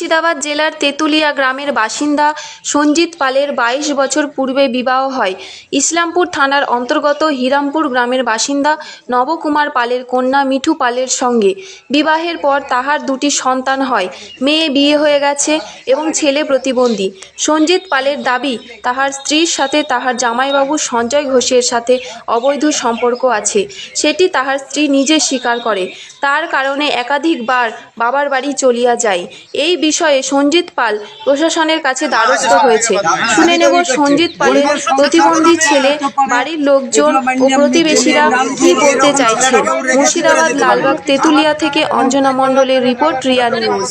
মুর্শিদাবাদ জেলার তেঁতুলিয়া গ্রামের বাসিন্দা সঞ্জিত পালের বাইশ বছর পূর্বে বিবাহ হয়। ইসলামপুর থানার অন্তর্গত হিরামপুর গ্রামের বাসিন্দা নবকুমার পালের কন্যা মিঠু পালের সঙ্গে। বিবাহের পর তাহার দুটি সন্তান হয়। মেয়ে বিয়ে হয়ে গেছে এবং ছেলে প্রতিবন্ধী। সঞ্জিত পালের দাবি, তাহার স্ত্রীর সাথে তাহার জামাইবাবু সঞ্জয় ঘোষের সাথে অবৈধ সম্পর্ক আছে। সেটি তাহার স্ত্রী নিজে স্বীকার করে। তার কারণে একাধিকবার বাবার বাড়ি চলিয়া যায়। এই বিষয়ে সঞ্জিত পাল প্রশাসনের কাছে দ্বারস্থ হয়েছে। শুনে নেব সঞ্জিত পালের প্রতিবন্ধী ছেলে বাড়ির লোকজন ও প্রতিবেশীরা কি বলতে চাইছে? মুর্শিদাবাদ লালবাগ তেঁতুলিয়া থেকে অঞ্জনা মণ্ডলের রিপোর্ট রিয়া নিউজ।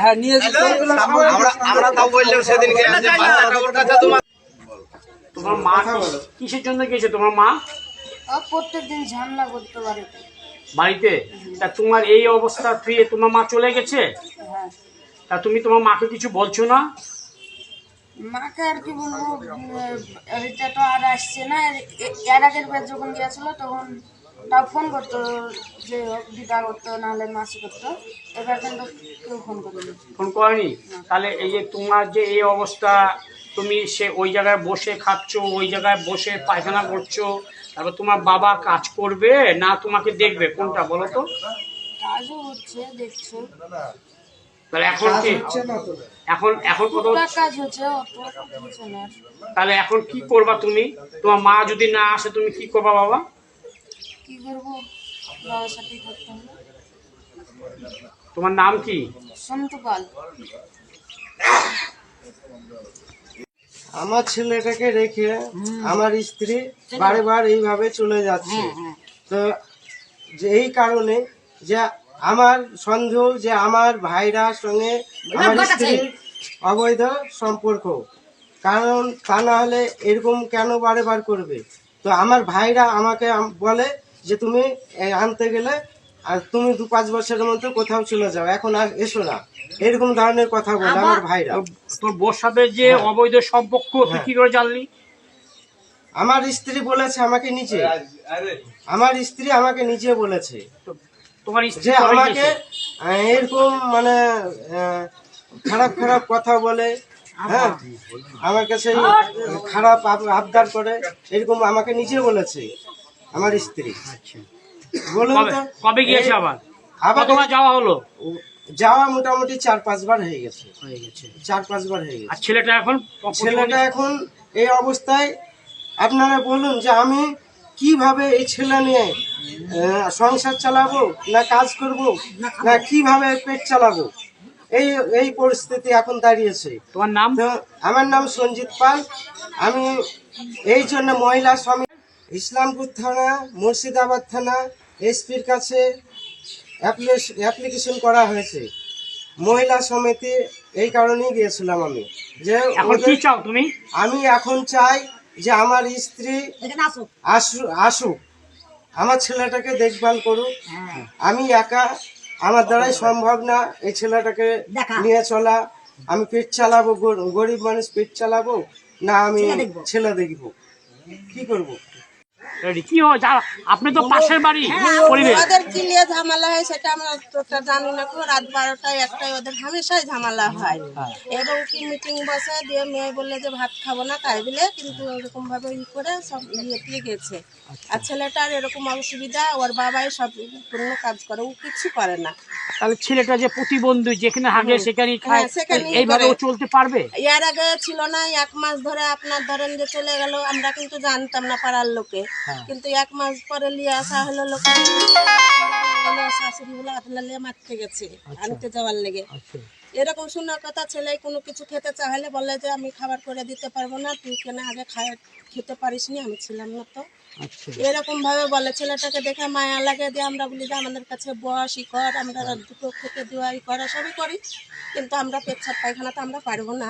হ্যাঁ তোমার মা কিসের জন্য গেছে তোমার মা? প্রত্যেক দিন ঝামেলা করতে পারে। বাড়িতে? তা তোমার এই অবস্থা তুই তোমার মা চলে গেছে? হ্যাঁ। তা তুমি তোমার মাকে কিছু বলছো না? মাকে আর কি বলব এটা তো আর আসছে না। এর- আগের বার যখন গিয়েছিল তখন তাও ফোন করতো যে দিদা করতো নাহলে মাসি করতো। এবার কিন্তু কেউ ফোন করেনি। ফোন করেনি? তাহলে এই যে তোমার যে এই অবস্থা তুমি সে ওই জায়গায় বসে খাচ্ছো ওই জায়গায় বসে পায়খানা করছ তারপর তোমার বাবা কাজ করবে না তোমাকে দেখবে? কোনটা বলো তো? কাজও হচ্ছে দেখছ। তাহলে এখন কি? হচ্ছে না তো? এখন এখন কত কাজ হচ্ছে তাহলে এখন কি করবা তুমি? তোমার মা যদি না আসে তুমি কি করবা বাবা? কি করব? বাবার সাথেই থাকতে তোমার নাম কি? সন্তু পাল। আমার ছেলেটাকে রেখে আমার স্ত্রী বারবার এইভাবে চলে যাচ্ছে। তো যে এই কারণে যে আমার সন্দেহ যে আমার ভাইরার সঙ্গে আমার স্ত্রীর অবৈধ সম্পর্ক। কারণ তা না হলে এরকম কেন বারে বার করবে? তো আমার ভাইরা আমাকে বলে যে তুমি আনতে গেলে আর তুমি দু পাঁচ বছরের মধ্যে কোথাও চলে যাও এখন আর এসো না। এরকম ধরনের কথা বলে আমার ভাইরা। তোর বোর সাথে যে অবৈধ সম্পর্ক তুই কি করে জানলি? আমার স্ত্রী বলেছে আমাকে নিচে আমার স্ত্রী আমাকে নিচে বলেছে। তোমার স্ত্রী যে আমাকে এরকম মানে খারাপ খারাপ কথা বলে হ্যাঁ। আমার কাছে খারাপ আবদার করে এরকম আমাকে নিচে বলেছে আমার স্ত্রী। বলুন কবে গিয়েছে আবার? আবার কতবার যাওয়া হলো? যাওয়া মোটামুটি চার পাঁচবার হয়ে গেছে। হয়ে গেছে। চার পাঁচবার হয়ে আর গেছে ছেলেটা এখন ছেলেটা এখন এই অবস্থায় আপনারা বলুন যে আমি কীভাবে এই ছেলে নিয়ে সংসার চালাবো না কাজ করব না কীভাবে পেট চালাবো? এই এই পরিস্থিতি এখন দাঁড়িয়েছে। তোমার নাম? আমার নাম সঞ্জিত পাল। আমি এই জন্য মহিলা সমিতি ইসলামপুর থানা মুর্শিদাবাদ থানা এসপির কাছে অ্যাপ্লিকেশ- অ্যাপ্লিকেশন করা হয়েছে। মহিলা সমিতি এই কারণেই গিয়েছিলাম আমি যে এখন কি ওদের- চাও তুমি? আমি এখন চাই যে আমার স্ত্রী আসু আসুক। আমার ছেলেটাকে দেখভাল করুক। আমি একা আমার দ্বারাই সম্ভব না এই ছেলেটাকে নিয়ে চলা। আমি পেট চালাবো গর- গরিব মানুষ পেট চালাবো না আমি ছেলে দেখব। কি করব? রেডি কি হয়? যা- আপনি তো পাশের বাড়ি পরিবেশ। ওদের কি নিয়ে ঝামেলা হয় সেটা আমরা তোটা জানি না রাত বারোটায় একটাই ওদের হামেশাই ঝামেলা হয়। এবং কি মিটিং বসে দিয়ে মেয়ে বললে যে ভাত খাব না তাই বলে কিন্তু এরকম ভাবে ই করে সব ইয়ে গেছে। আর ছেলেটার এরকম অসুবিধা ওর বাবাই সব পূর্ণ কাজ করে ও কিছু করে না। তাহলে ছেলেটা যে প্রতিবন্ধী যেখানে হাগে সেখানেই খায় হ্যাঁ, এইভাবে ও চলতে পারবে? এর আগে ছিল না এক মাস ধরে আপনার ধরেন যে চলে গেল আমরা কিন্তু জানতাম না পাড়ার লোকে। কিন্তু এক মাস পরে নিয়ে আসা হলো লোকে শাশুড়ি বলে আপনার লিয়ে মারতে গেছে আনতে যাওয়ার লেগে। এরকম শোনার কথা ছেলে কোনো কিছু খেতে চাইলে বলে যে আমি খাবার করে দিতে পারব না তুই কেন আগে খেতে পারিস নি আমি ছিলাম না তো। এরকম ভাবে বলে ছেলেটাকে দেখে মায়া লাগে দিয়ে আমরা বলি যে আমাদের কাছে বস ই কর আমরা দুটো খেতে দেওয়া ই করা সবই করি। কিন্তু আমরা পেচ্ছাপ পায়খানা তো আমরা পারব না।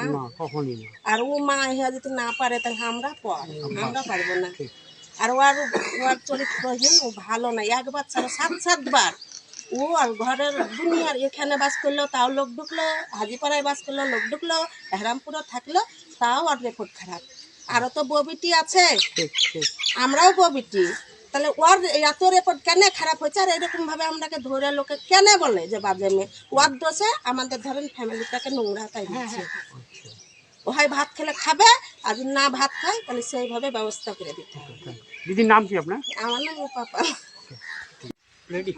আর ও মা যদি না পারে তাহলে আমরা পর আমরা পারব না। আর ও আর ওর চরিত্রহীন ও ভালো না। একবার ছাড়া সাত, সাতবার। ও আর ঘরের দুনিয়ার এখানে বাস করল, তাও লোক ঢুকলো, হাজিপাড়ায় বাস করল, লোক ঢুকলো, হেরামপুরে থাকল, তাও আর রেকর্ড খারাপ। আরও তো ববিটি আছে। আমরাও ববিটি তাহলে ওর এত রেকর্ড কেন খারাপ হয়েছে? আর এরকম ভাবে আমরাকে ধরে লোকে কেন বলে যে বাজে মেয়ে? ওর দোষে আমাদের ধরেন ফ্যামিলিটাকে নোংরা তাই দিচ্ছে। ও হয় ভাত খেলে খাবে আর যদি না ভাত খায় তাহলে সেইভাবে ব্যবস্থা করে দিতে হবে। দিদির নাম কি আপনার? আমার নাম পাপা রেডি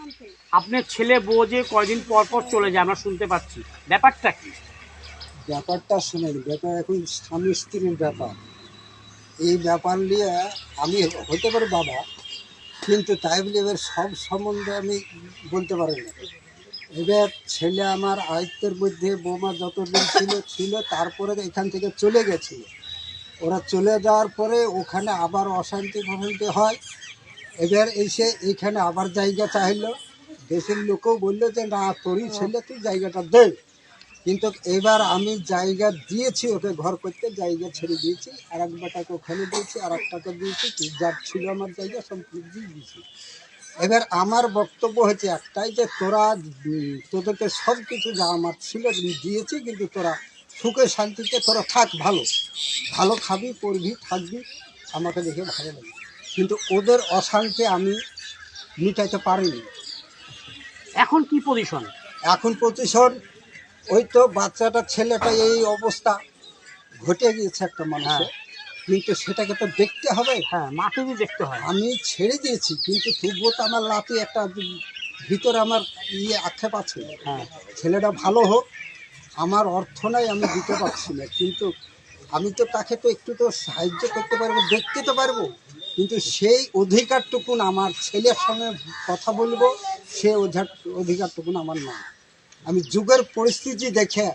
আপনার ছেলে বউ যে কয়দিন পর পর চলে যায় আমরা শুনতে পাচ্ছি। ব্যাপারটা কি? ব্যাপারটা শুনেন ব্যাপার এখন স্বামী স্ত্রীর ব্যাপার। এই ব্যাপার নিয়ে আমি হতে পারি বাবা কিন্তু তাই বলে এবার সব সম্বন্ধে আমি বলতে পারি না। এবার ছেলে আমার আয়ত্তের মধ্যে বৌমা যতদিন ছিল ছিল, তারপরে এখান থেকে চলে গেছে। ওরা চলে যাওয়ার পরে ওখানে আবার অশান্তি ফশান্তি হয়। এবার এসে এইখানে আবার জায়গা চাইলো। দেশের লোকও বলল যে, না, তোরই ছেলে, তুই জায়গাটা দে। কিন্তু এবার আমি জায়গা দিয়েছি, ওকে ঘর করতে জায়গা ছেড়ে দিয়েছি। আর এক ওখানে দিয়েছি, আর একটাকে দিয়েছি, যার ছিল আমার জায়গা সম্পূর্ণ দিয়ে দিয়েছি। এবার আমার বক্তব্য হচ্ছে একটাই যে তোরা তোদেরকে সব কিছু যা আমার ছিল দিয়েছি কিন্তু তোরা সুখে শান্তিতে তোরা থাক ভালো। ভালো খাবি পড়বি থাকবি আমাকে দেখে ভালো লাগে। কিন্তু ওদের অশান্তি আমি মিটাইতে পারিনি। এখন কি পজিশন এখন প্রতিশোধ ওই তো বাচ্চাটা ছেলেটা এই অবস্থা ঘটে গিয়েছে একটা মানুষের। কিন্তু সেটাকে তো দেখতে হবে। হ্যাঁ দিয়ে দেখতে হয়। আমি ছেড়ে দিয়েছি কিন্তু তবুও তো আমার লাতে একটা ভিতরে আমার ইয়ে আক্ষেপ আছে। হ্যাঁ। ছেলেটা ভালো হোক আমার অর্থ নাই আমি দিতে পারছি না। কিন্তু আমি তো তাকে তো একটু তো সাহায্য করতে পারব দেখতে তো পারব। কিন্তু সেই অধিকারটুকুন আমার ছেলের সঙ্গে কথা বলব সে অধিকার অধিকারটুকুন আমার না আমি যুগের পরিস্থিতি দেখে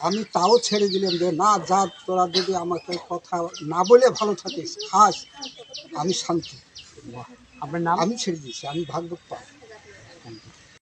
আমি তাও ছেড়ে দিলাম যে না যা তোরা যদি আমাকে কথা না বলে ভালো থাকিস খাস আমি শান্তি। আপনার নাম? আমি ছেড়ে দিয়েছি আমি ভাগ্য পাই